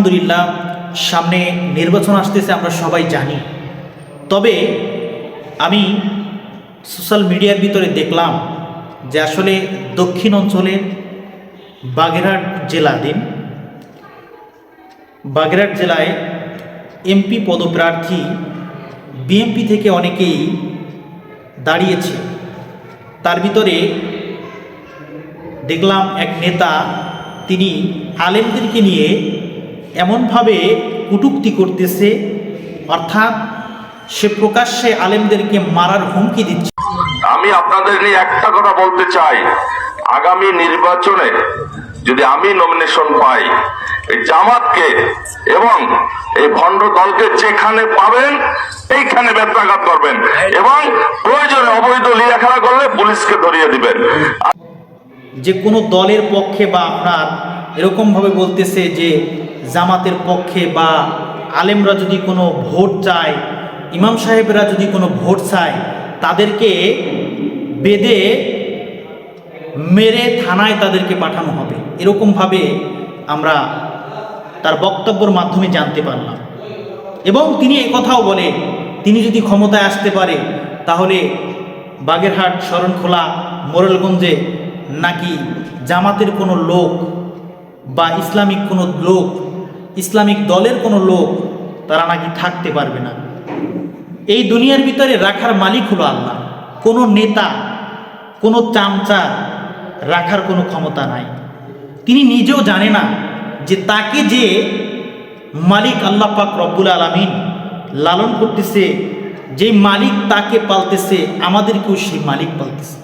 আলহামদুলিল্লাহ, সামনে নির্বাচন আসতেছে, আমরা সবাই জানি। তবে আমি সোশ্যাল মিডিয়ার ভিতরে দেখলাম যে আসলে দক্ষিণ অঞ্চলের বাগেরহাট জেলাধীন বাগেরহাট জেলায় এমপি পদপ্রার্থী বিএমপি থেকে অনেকেই দাঁড়িয়েছে। তার ভিতরে দেখলাম এক নেতা, তিনি আলেমদেরকে নিয়ে এমনভাবে কটূক্তি করতেছে অর্থাৎ সে প্রকাশ্যে আলেমদেরকে মারার হুমকি দিচ্ছে। আমি আপনাদের নিয়ে একটা কথা বলতে চাই। আগামী নির্বাচনে যদি আমি নমিনেশন পাই এই জামাতকে এবং এই ভণ্ড দলকে যেখানে পাবেন এইখানে ব্যত্যাঘাত করবেন এবং প্রয়োজনে অবৈধ লীলাখেলা করলে পুলিশকে ধরিয়ে দিবেন। যে কোনো দলের পক্ষে বা আপনার এরকমভাবে বলতেছে যে জামাতের পক্ষে বা আলেমরা যদি কোনো ভোট চায়, ইমাম সাহেবরা যদি কোনো ভোট চায়, তাদেরকে বেদে মেরে থানায় তাদেরকে পাঠানো হবে। এরকমভাবে আমরা তার বক্তব্যর মাধ্যমে জানতে পারলাম। এবং তিনি কথাও বলে, তিনি যদি ক্ষমতায় আসতে পারে, তাহলে বাগেরহাট শরণখোলা মোরেলগঞ্জে নাকি জামাতের কোনো লোক বা ইসলামিক কোনো লোক ইসলামিক দলের কোনো লোক তারা নাকি থাকতে পারবে না। এই দুনিয়ার ভিতরে রাখার মালিক হলো আল্লাহ। কোনো নেতা, কোনো চামচা রাখার কোনো ক্ষমতা নাই। তিনি নিজেও জানে না যে তাকে যে মালিক আল্লাহ পাক রব্বুল আলমিন লালন করতেছে, যে মালিক তাকে পালতেছে, আমাদেরকেও সেই মালিক পালতেছে।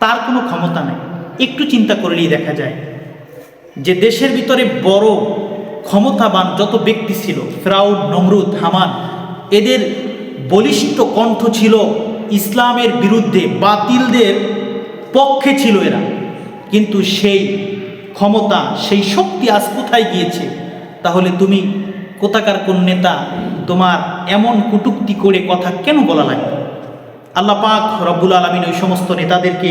তার কোনো ক্ষমতা নাই। একটু চিন্তা করলেই দেখা যায় যে দেশের ভিতরে বড় ক্ষমতাবান যত ব্যক্তি ছিল ফ্রাউড নমরুদ, হামান, এদের বলিষ্ঠ কণ্ঠ ছিল ইসলামের বিরুদ্ধে, বাতিলদের পক্ষে ছিল এরা। কিন্তু সেই ক্ষমতা, সেই শক্তি আজ কোথায় গিয়েছে? তাহলে তুমি কোথাকার কোন নেতা তোমার এমন কটুক্তি করে কথা কেন বলা লাগবে? আল্লাহ পাক রব্বুল আলমিন ওই সমস্ত নেতাদেরকে